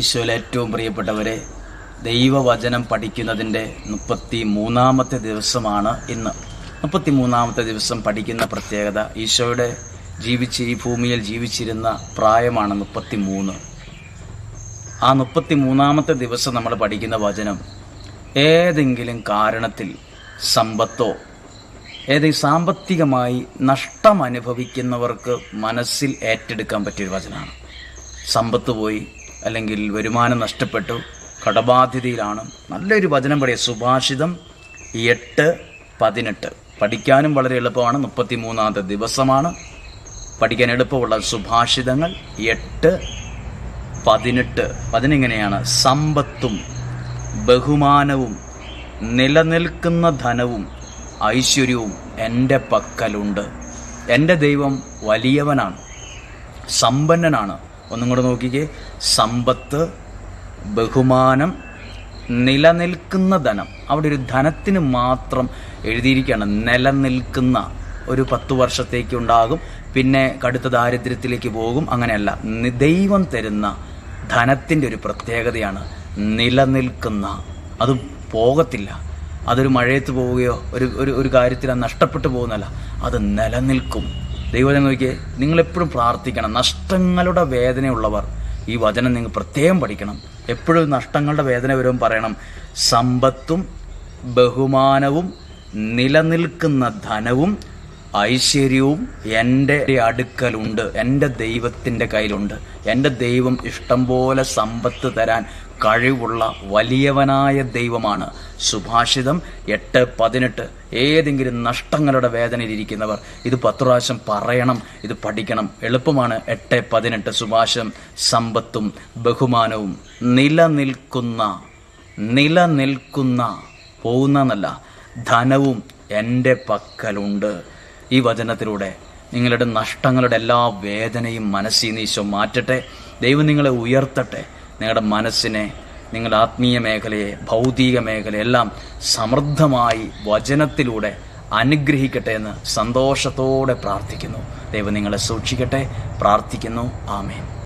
ഈശോയിലെ ഏറ്റവും പ്രിയപ്പെട്ടവരെ ദൈവവചനം പഠിക്കുന്നതിന്റെ മുപ്പത്തി മൂന്നാമത്തെ ദിവസമാണ് ഇന്ന്. മുപ്പത്തി മൂന്നാമത്തെ ദിവസം പഠിക്കുന്ന പ്രത്യേകത ഈശോയുടെ ജീവിച്ച് ഈ ഭൂമിയിൽ ജീവിച്ചിരുന്ന പ്രായമാണ് മുപ്പത്തി മൂന്ന് ആ മുപ്പത്തി മൂന്നാമത്തെ ദിവസം നമ്മൾ പഠിക്കുന്ന വചനം ഏതെങ്കിലും കാരണത്തിൽ സമ്പത്തോ ഏതെങ്കിലും സാമ്പത്തികമായി നഷ്ടം അനുഭവിക്കുന്നവർക്ക് മനസ്സിൽ ഏറ്റെടുക്കാൻ പറ്റിയൊരു വചനമാണ്. സമ്പത്ത് പോയി അല്ലെങ്കിൽ വരുമാനം നഷ്ടപ്പെട്ടു. കടബാധ്യതയിലാണ്. നല്ലൊരു വചനം പറയുക സുഭാഷിതം എട്ട് പതിനെട്ട്. പഠിക്കാനും വളരെ എളുപ്പമാണ്. മുപ്പത്തി മൂന്നാമത്തെ ദിവസമാണ്. പഠിക്കാൻ എളുപ്പമുള്ള സുഭാഷിതങ്ങൾ എട്ട് പതിനെട്ട്. പതിനെങ്ങനെയാണ് സമ്പത്തും ബഹുമാനവും നിലനിൽക്കുന്ന ധനവും ഐശ്വര്യവും എന്റെ പക്കലുണ്ട്. എന്റെ ദൈവം വലിയവനാണ്. സമ്പന്നനാണ്. ഒന്നും കൂടെ നോക്കിക്കേ. സമ്പത്ത് ബഹുമാനം നിലനിൽക്കുന്ന ധനം. അവിടെ ഒരു ധനത്തിന് മാത്രം എഴുതിയിരിക്കുകയാണ്. നിലനിൽക്കുന്ന ഒരു പത്തു വർഷത്തേക്ക് ഉണ്ടാകും. പിന്നെ കടുത്ത ദാരിദ്ര്യത്തിലേക്ക് പോകും. അങ്ങനെയല്ല. ദൈവം തരുന്ന ധനത്തിന്റെ ഒരു പ്രത്യേകതയാണ് നിലനിൽക്കുന്ന. അത് പോകത്തില്ല. അതൊരു മഴയത്ത് പോവുകയോ ഒരു ഒരു കാര്യത്തിൽ അത് നഷ്ടപ്പെട്ടു പോകുന്നല്ല അത് നിലനിൽക്കും. ദൈവം നോക്കിയേ നിങ്ങൾ എപ്പോഴും പ്രാർത്ഥിക്കണം. നഷ്ടങ്ങളുടെ വേദനയുള്ളവർ ഈ വചനം നിങ്ങൾ പ്രത്യേകം പഠിക്കണം. എപ്പോഴും നഷ്ടങ്ങളുടെ വേദന വരുമ്പോൾ പറയണം സമ്പത്തും ബഹുമാനവും നിലനിൽക്കുന്ന ധനവും ഐശ്വര്യവും എന്റെ അടുക്കലുണ്ട്. എന്റെ ദൈവത്തിന്റെ കയ്യിലുണ്ട്. എന്റെ ദൈവം ഇഷ്ടം പോലെ സമ്പത്ത് തരാൻ കഴിവുള്ള വലിയവനായ ദൈവമാണ്. സുഭാഷിതം എട്ട് പതിനെട്ട്. ഏതെങ്കിലും നഷ്ടങ്ങളുടെ വേദനയിലിരിക്കുന്നവർ ഇത് പത്ത് പ്രാവശ്യം പറയണം ഇത് പഠിക്കണം. എളുപ്പമാണ് എട്ട് പതിനെട്ട്. സുഭാഷിതം സമ്പത്തും ബഹുമാനവും. നിലനിൽക്കുന്ന നിലനിൽക്കുന്ന പോകുന്നല്ല ധനവും എന്റെ പക്കലുണ്ട്. ഈ വചനത്തിലൂടെ നിങ്ങളുടെ നഷ്ടങ്ങളുടെ എല്ലാ വേദനയും മനസ്സിൽ നീശോ മാറ്റട്ടെ. ദൈവം നിങ്ങളെ ഉയർത്തട്ടെ. നിങ്ങളുടെ മനസ്സിനെ നിങ്ങളുടെ ആത്മീയ മേഖലയെ ഭൗതിക മേഖലയെല്ലാം സമൃദ്ധമായി വചനത്തിലൂടെ അനുഗ്രഹിക്കട്ടെ എന്ന് സന്തോഷത്തോടെ പ്രാർത്ഥിക്കുന്നു. ദൈവം നിങ്ങളെ സൂക്ഷിക്കട്ടെ. പ്രാർത്ഥിക്കുന്നു. ആമേൻ.